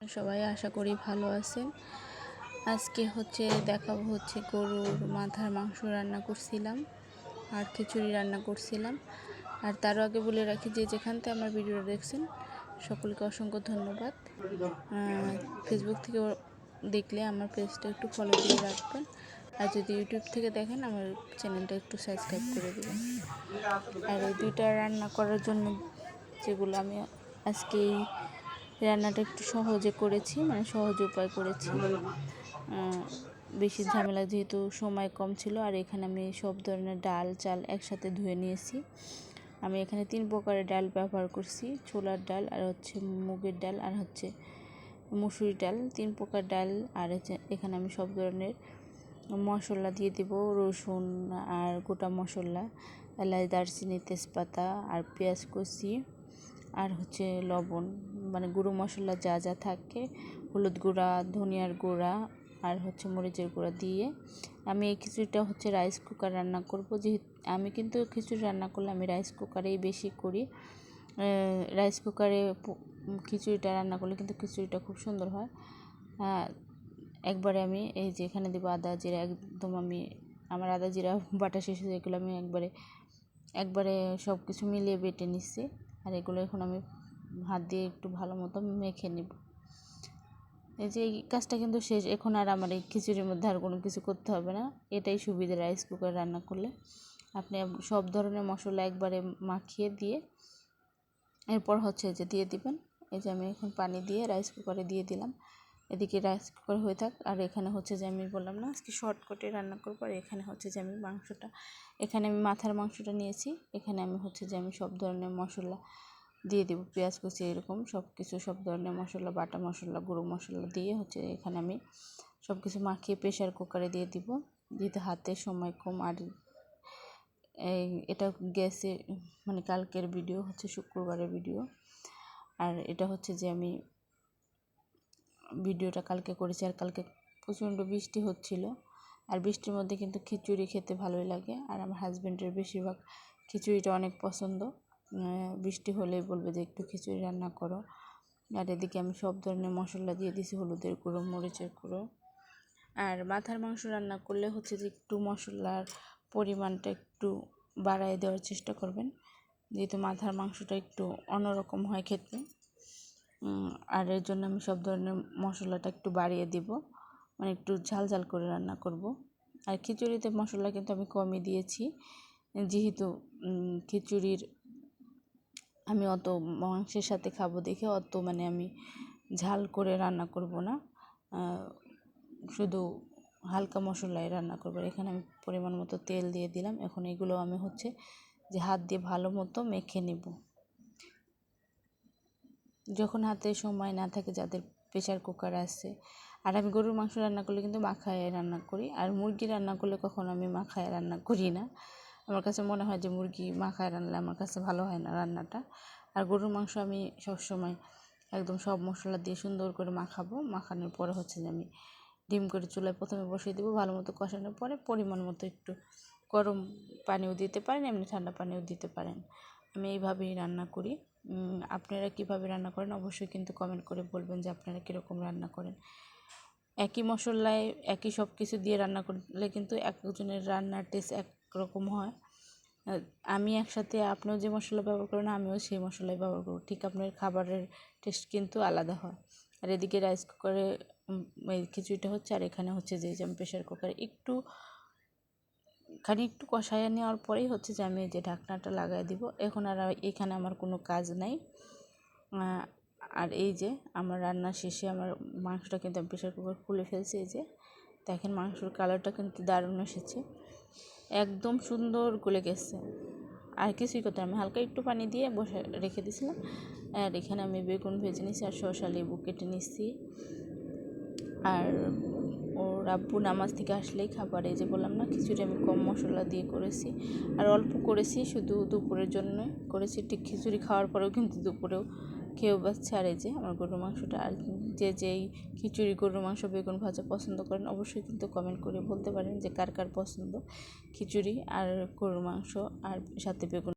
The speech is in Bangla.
সবাই আশা করি ভালো আছেন। আজকে হচ্ছে দেখাবো হচ্ছে গরুর মাথার মাংস রান্না করছিলাম আর খিচুড়ি রান্না করছিলাম। আর তারও আগে বলে রাখি যে যেখান থেকে আমার ভিডিওটা দেখছেন, সকলকে অসংখ্য ধন্যবাদ। ফেসবুক থেকে দেখলে আমার পেজটা একটু ফলো দিয়ে রাখবেন। আর যদি ইউটিউব থেকে দেখেন, আমার চ্যানেলটা একটু সাবস্ক্রাইব করে দেবেন। আর এই দুইটা রান্না করার জন্য যেগুলো আমি আজকে এই রান্নাটা একটু সহজে করেছি মানে সহজ উপায় করেছি। বেশি ঝামেলা যেহেতু সময় কম ছিল, আর এখানে আমি সব ধরনের ডাল, চাল একসাথে ধুয়ে নিয়েছি। আমি এখানে তিন প্রকারের ডাল ব্যবহার করছি, ছোলার ডাল আর হচ্ছে মুগের ডাল আর হচ্ছে মুসুরি ডাল। তিন প্রকার ডাল আর এখানে আমি সব ধরনের মশলা দিয়ে দেব, রসুন আর গোটা মশলা, এলাচ, দারচিনি, তেজপাতা আর পেঁয়াজ কুচি। আর হচ্ছে লবণ মানে গুঁড়ো মশলা যা যা থাকে, হলুদ গুঁড়া, ধনিয়ার গুঁড়া আর হচ্ছে মরিচের গুঁড়া দিয়ে আমি এই খিচুড়িটা হচ্ছে রাইস কুকার রান্না করব। যেহেতু, আমি কিন্তু খিচুড়ি রান্না করলে আমি রাইস কুকারেই বেশি করি। রাইস কুকারে খিচুড়িটা রান্না করলে কিন্তু খিচুড়িটা খুব সুন্দর হয়। একবারে আমি এই যে এখানে দেবো আদা জিরা, একদম আমি, আমার আদা জিরা বাটা শেষ হয়ে এগুলো আমি একবারে একবারে সব কিছু মিলিয়ে বেটে নিচ্ছি। আর এগুলো এখন আমি হাত দিয়ে একটু ভালো মতো মেখে নেব। এই যে এই কাজটা কিন্তু শেষ, এখন আর আমার এই খিচুড়ির মধ্যে আর কোনো কিছু করতে হবে না। এটাই সুবিধে রাইস কুকার রান্না করলে। আপনি সব ধরনের মশলা একবারে মাখিয়ে দিয়ে এরপর হচ্ছে যে দিয়ে দিবেন। এই যে আমি এখন পানি দিয়ে রাইস কুকারে দিয়ে দিলাম। এদিকে রাইস কুকার হয়ে থাক। আর এখানে হচ্ছে যে আমি বললাম না, আজকে শর্টকাটে রান্না করব। আর এখানে হচ্ছে যে আমি মাংসটা, এখানে আমি মাথার মাংসটা নিয়েছি। এখানে আমি হচ্ছে যে আমি সব ধরনের মশলা দিয়ে দেবো। পেঁয়াজ কুচি এরকম সব কিছু সব ধরনের মশলা, বাটা মশলা, গুঁড়ো মশলা দিয়ে হচ্ছে এখানে আমি সব কিছু মাখিয়ে প্রেশার কুকারে দিয়ে দিব। দিতে হাতে সময় কম, আর এটা গ্যাসে মানে কালকের ভিডিও হচ্ছে শুক্রবারের ভিডিও আর এটা হচ্ছে যে আমি ভিডিওটা কালকে করেছি আর কালকে প্রচণ্ড বৃষ্টি হচ্ছিল। আর বৃষ্টির মধ্যে কিন্তু খিচুড়ি খেতে ভালোই লাগে। আর আমার হাজব্যান্ডের বেশিরভাগ খিচুড়িটা অনেক পছন্দ। বৃষ্টি হলেই বলবে যে একটু খিচুড়ি রান্না করো। আর এদিকে আমি সব ধরনের মশলা দিয়ে দিছি, হলুদের গুঁড়ো, মরিচের গুঁড়ো। আর মাথার মাংস রান্না করলে হচ্ছে যে একটু মশলার পরিমাণটা একটু বাড়ায় দেওয়ার চেষ্টা করবেন। যেহেতু মাথার মাংসটা একটু অন্যরকম হয় খেতে। আর এর জন্য আমি সব ধরনের মশলাটা একটু বাড়িয়ে দিব। মানে একটু ঝাল ঝাল করে রান্না করব। আর খিচুড়িতে মশলা কিন্তু আমি কমই দিয়েছি। যেহেতু খিচুড়ির আমি অত মাংসের সাথে খাব দেখে অত মানে আমি ঝাল করে রান্না করব না। শুধু হালকা মশলায় রান্না করব। এখানে আমি পরিমাণ মতো তেল দিয়ে দিলাম। এখন এগুলো আমি হচ্ছে যে হাত দিয়ে ভালো মতো মেখে নেব। যখন হাতে সময় না থাকে যাদের প্রেশার কুকার আছে। আর আমি গরুর মাংস রান্না করলে কিন্তু মাখায় রান্না করি। আর মুরগি রান্না করলে কখনো আমি মাখায় রান্না করি না। আমার কাছে মনে হয় যে মুরগি মাখায় রান্নালে আমার কাছে ভালো হয় না রান্নাটা। আর গরুর মাংস আমি সবসময় একদম সব মশলা দিয়ে সুন্দর করে মাখাবো। মাখানোর পরে হচ্ছে যে আমি ডিম করে চুলায় প্রথমে বসিয়ে দেবো, ভালো মতো কষানোর পরে পরিমাণ মতো একটু গরম পানিও দিতে পারেন, এমনি ঠান্ডা পানিও দিতে পারেন। আমি এইভাবেই রান্না করি। আপনারা কীভাবে রান্না করেন অবশ্যই কিন্তু কমেন্ট করে বলবেন যে আপনারা কীরকম রান্না করেন। একই মশলায় একই সব কিছু দিয়ে রান্না করলে কিন্তু এক একজনের রান্নার টেস্ট একরকম হয়। আমি একসাথে আপনিও যে মশলা ব্যবহার করেন, আমিও সেই মশলাই ব্যবহার করব। ঠিক আপনার খাবারের টেস্ট কিন্তু আলাদা হয়। আর এদিকে রাইস কুকারে খিচুড়িটা হচ্ছে, আর এখানে হচ্ছে যে যেমন প্রেশার কুকারে একটু খানি একটু কষাইয়া নেওয়ার পরেই হচ্ছে যে আমি যে ঢাকনাটা লাগাই দিব। এখন আর এখানে আমার কোনো কাজ নাই। আর এই যে আমার রান্না শেষে আমার মাংসটা কিন্তু আমি প্রেশার কুকার খুলে ফেলছি এই যে। দেখেন মাংসর কালারটা কিন্তু দারুণ এসেছে। একদম সুন্দর গলে গেছে। আর কিছুই করতে আমি হালকা একটু পানি দিয়ে বসে রেখে দিয়েছিলাম আর এখানে আমি বেগুন ভেজে নিছি আর শসা লেবু কেটে নিচ্ছি আর ওর আব্বু নামাজ থেকে আসলেই খাবার এই যে বললাম না, খিচুড়ি আমি কম মশলা দিয়ে করেছি। আর অল্প করেছি, শুধু দুপুরের জন্য করেছি। ঠিক খিচুড়ি খাওয়ার পরেও কিন্তু দুপুরেও খেয়েও বাচ্চা আর এই যে আমার গরুর মাংসটা, আর যে যেই খিচুড়ি গরুর মাংস, বেগুন ভাজা পছন্দ করেন, অবশ্যই কিন্তু কমেন্ট করে বলতে পারেন যে কার কার পছন্দ খিচুড়ি আর গরুর মাংস আর সাথে বেগুন